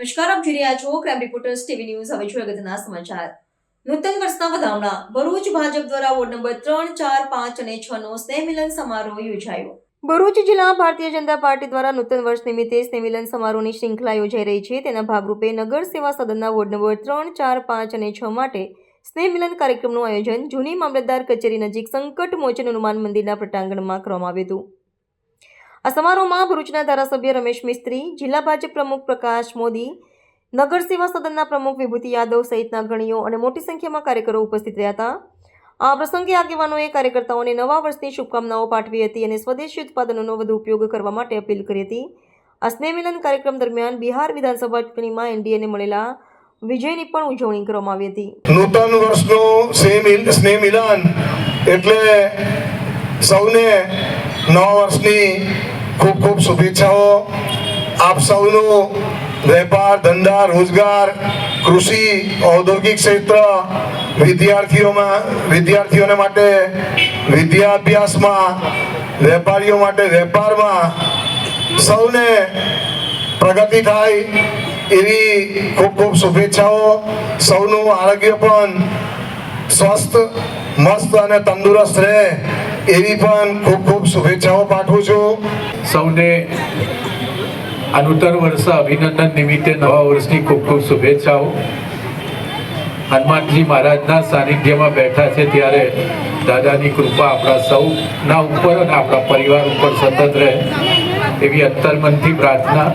નમસ્કાર, આપ જોઈ રહ્યા છો ક્રાઇમ રિપોર્ટર્સ ટીવી ન્યૂઝ હવે જોઈએ અગત્યના સમાચાર. નૂતન વર્ષના વધામણા. ભરૂચ ભાજપ દ્વારા વોર્ડ નંબર ત્રણ, ચાર, પાંચ અને છ નો સ્નેહમિલન સમારોહ યોજાયો. ભરૂચ જિલ્લા ભારતીય જનતા પાર્ટી દ્વારા નૂતન વર્ષ નિમિત્તે સ્નેહમિલન સમારોહની શૃંખલા યોજાઈ રહી છે. તેના ભાગરૂપે નગર સેવા સદનના વોર્ડ નંબર ત્રણ, ચાર, પાંચ અને છ માટે સ્નેહમિલન કાર્યક્રમનું આયોજન જૂની મામલતદાર કચેરી નજીક સંકટ મોચન હનુમાન મંદિરના પ્રટાંગણમાં કરવામાં આવ્યું હતું. આ સમારોહમાં ભરૂચના ધારાસભ્ય રમેશ મિસ્ત્રી, જિલ્લા ભાજપ પ્રમુખ પ્રકાશ મોદી નગર સેવા સદનના પ્રમુખ વિભૂતિ યાદવ સહિતના ગણીઓ અને મોટી સંખ્યામાં કાર્યકરો ઉપસ્થિત રહ્યા હતા. આ પ્રસંગે આગેવાનોએ કાર્યકર્તાઓને નવા વર્ષની શુભકામનાઓ પાઠવી હતી અને સ્વદેશી ઉત્પાદનોનો વધુ ઉપયોગ કરવા માટે અપીલ કરી હતી. આ સ્નેહમિલન કાર્યક્રમ દરમિયાન બિહાર વિધાનસભા ચૂંટણીમાં એનડીએને મળેલા વિજયની પણ ઉજવણી કરવામાં આવી હતી. નૂતન વર્ષનું સ્નેહ એટલે સૌને નવા વર્ષની ખૂબ ખૂબ શુભેચ્છાઓ. આપ સૌનું વેપાર, ધંધા, રોજગાર, કૃષિ, ઔદ્યોગિક ક્ષેત્ર, વિદ્યાર્થીઓમાં, વિદ્યાર્થીઓને માટે, વિદ્યાભ્યાસમાં, વેપારીઓ માટે વેપારમાં સૌને પ્રગતિ થાય એવી ખૂબ ખૂબ શુભેચ્છાઓ. સૌનું આરોગ્ય પણ સ્વસ્થ, મસ્ત અને તંદુરસ્ત રહે. એવી પણ ખૂબ ખૂબ શુભેચ્છાઓ પાઠવું છું. સૌને આ નૂતન વર્ષ અભિનંદન નિમિત્તે નવા વર્ષની ખૂબ ખૂબ શુભેચ્છાઓ. હનુમાનજી મહારાજના સાનિધ્યમાં બેઠા છે ત્યારે દાદાની કૃપા આપણા સૌના ઉપર અને આપણા પરિવાર ઉપર સતત રહે એવી અંતર્મનથી પ્રાર્થના.